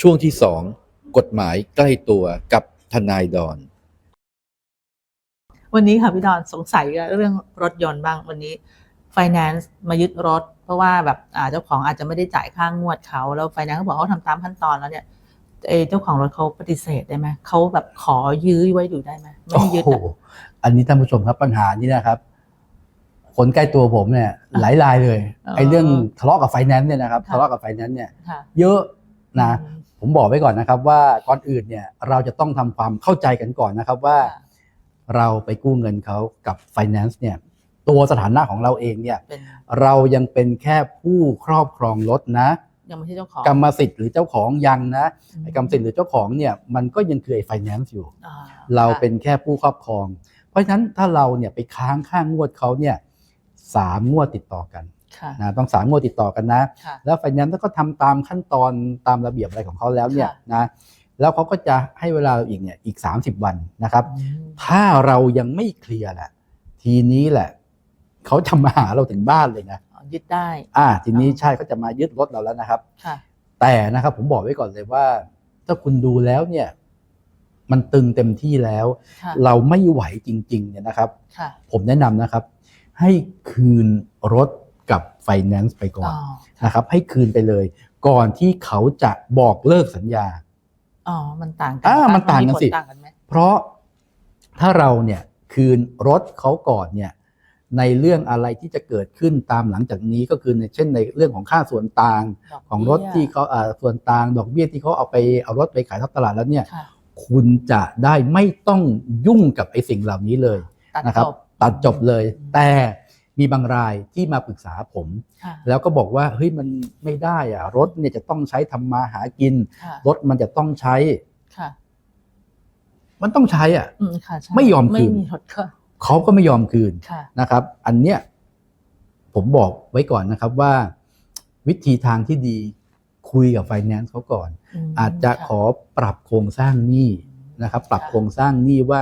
ช่วงที่2กฎหมายใกล้ตัวกับทนายดอน วันนี้ค่ะพี่ดอนสงสัยเรื่องรถยนต์บ้างวันนี้ไฟแนนซ์มายึดรถ เพราะว่าแบบอ่าเจ้าของอาจจะไม่ได้จ่ายค่างวดเขาแล้วไฟแนนซ์เขาบอกเขาทำตามขั้นตอนแล้วเนี่ยเออเจ้าของรถเขาปฏิเสธได้ไหมเขาแบบขอยื้อไว้ดูได้ไหมไม่โอ้ให้ยึดโหอะอันนี้ท่านผู้ชมครับปัญหานี้นะครับคนใกล้ตัวผมเนี่ยหลายรายเลยไอ้เรื่องทะเลาะกับไฟแนนซ์เนี่ยนะครับทะเลาะกับไฟแนนซ์เนี่ยค่ะเยอะนะอืม ผมบอกไว้ก่อนนะครับว่าก่อนอื่นเนี่ยเราจะต้องทำความเข้าใจกันก่อนนะครับว่าค่ะเราไปกู้เงินเขากับไฟแนนซ์เนี่ยตัวสถานะของเราเองเนี่ยเป็นเรายังเป็นแค่ผู้ครอบครองรถนะยังไม่ใช่เจ้าของกรรมสิทธิ์หรือเจ้าของยังนะอืมไอ้กรรมสิทธิ์หรือเจ้าของเนี่ยมันก็ยังคือไอ้ไฟแนนซ์อยู่อ่าเราค่ะเป็นแค่ผู้ครอบครอง เพราะฉะนั้นถ้าเราเนี่ยไปค้างค่างวดเขาเนี่ยสามงวดติดต่อกันค่ะ นะต้องสามงวดติดต่อกันนะค่ะแล้วไฟแนนซ์ก็ทำตามขั้นตอนตามระเบียบอะไรของเขาแล้วเนี่ยค่ะนะแล้วเขาก็จะให้เวลาเราอีกเนี่ยอีก 30 วันนะครับอืมถ้าเรายังไม่เคลียร์แหละทีนี้แหละเขาจะมาหาเราถึงบ้านเลยนะอ๋อยึดได้ อ่า ทีนี้อ๋อใช่เขาจะมายึดรถเราแล้วนะครับค่ะแต่นะครับผมบอกไว้ก่อนเลยว่า ถ้าคุณดูแล้วเนี่ย มันตึงเต็มที่แล้วค่ะเราไม่ไหวจริง ๆ เนี่ยนะครับค่ะผมแนะนำนะครับ ให้คืนรถ กับไฟแนนซ์ไปก่อนอ๋อนะครับให้คืนไปเลย ก่อนที่เขาจะบอกเลิกสัญญาอ๋อมันต่างกัอ่าปะมันต่างกันสิผลต่างกันไหมเพราะถ้าเราเนี่ยคืนรถเขาก่อนเนี่ยในเรื่องอะไรที่จะเกิดขึ้นตามหลังจากนี้ก็คือในเช่นในเรื่องของค่าส่วนต่างดกของเบี้ยรถที่เขาอ่าส่วนต่างดอกเบี้ยที่เขาเอาไปเอารถไปขายทอดตลาดแล้วเนี่ยค่ะคุณจะได้ไม่ต้องยุ่งกับไอ้สิ่งเหล่านี้เลยตัดนะครับจบตัดจบเลยอืมแต่ มีบางรายที่มาปรึกษาผมค่ะแล้วก็บอกว่าเฮ้ยมันไม่ได้อะรถเนี่ยจะต้องใช้ทำมาหากินค่ะรถมันจะต้องใช้ค่ะมันต้องใช้อะอืมค่ะใช่ไม่ยอมคืนไม่มีรถก็เขาก็ไม่ยอมคืนค่ะนะครับ อันเนี้ยผมบอกไว้ก่อนนะครับว่า วิธีทางที่ดีคุยกับไฟแนนซ์เขาก่อนมอาจจะค่ขอปรับโครงสร้างหนี้นะครับ ปรับโครงสร้างหนี้ว่า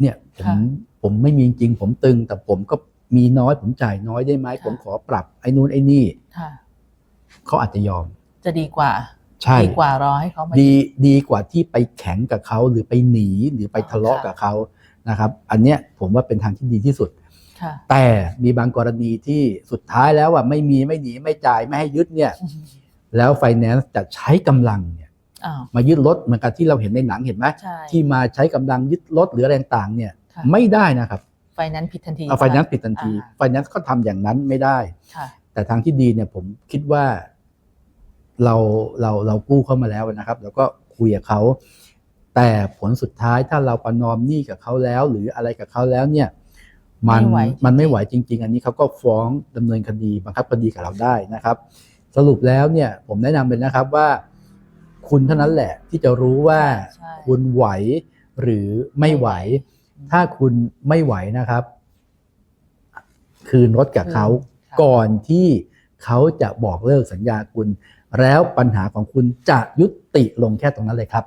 เนี่ยผมค่ะผมไม่มีจริง ผมตึง แต่ผมก็ มีน้อยผมจ่ายน้อยได้ไหมค่ะผมขอปรับไอ้นู่นไอ้นี่ค่ะเขาอาจจะยอม จะดีกว่า ใช่ดีกว่ารอให้เขามาดีดีกว่าที่ไปแข็งกับเขาหรือไปหนีหรือไปทะเลาะค่ะกับเขานะครับ อันเนี้ยผมว่าเป็นทางที่ดีที่สุดค่ะแต่มีบางกรณีที่สุดท้ายแล้วอะไม่มีไม่หนีไม่จ่ายไม่ให้ยึดเนี่ย แล้วไฟแนนซ์จะใช้กำลังเนี่ยอ้าวมายึดรถเหมือนกับที่เราเห็นในหนังเห็นไหมใช่ที่มาใช้กำลังยึดรถหรืออะไรต่างๆเนี่ยค่ะไม่ได้นะครับ ไฟนั้นผิดทันทีเอาไฟแนนซ์ปิดทันทีอ่าไฟแนนซ์ก็ทำอย่างนั้นไม่ได้ค่ะแต่ทางที่ดีเนี่ยผมคิดว่าเราเราเรากู้เข้ามาแล้วนะครับ แล้วก็คุยกับเขา แต่ผลสุดท้ายถ้าเราประนอมหนี้กับเขาแล้ว หรืออะไรกับเขาแล้วเนี่ยมันไม่ไหวจริงๆมันไม่ไหวจริง ๆ อันนี้เขาก็ฟ้องดำเนินคดีบังคับคดีกับเราได้นะครับ สรุปแล้วเนี่ยผมแนะนำเลยนะครับว่า คุณเท่านั้นแหละที่จะรู้ว่าใช่คุณไหวหรือไม่ไหว ถ้าคุณไม่ไหวนะครับ คืนรถกับเขาค่ะก่อนที่เขาจะบอกเลิกสัญญาคุณ แล้วปัญหาของคุณจะยุติลงแค่ตรงนั้นเลยครับ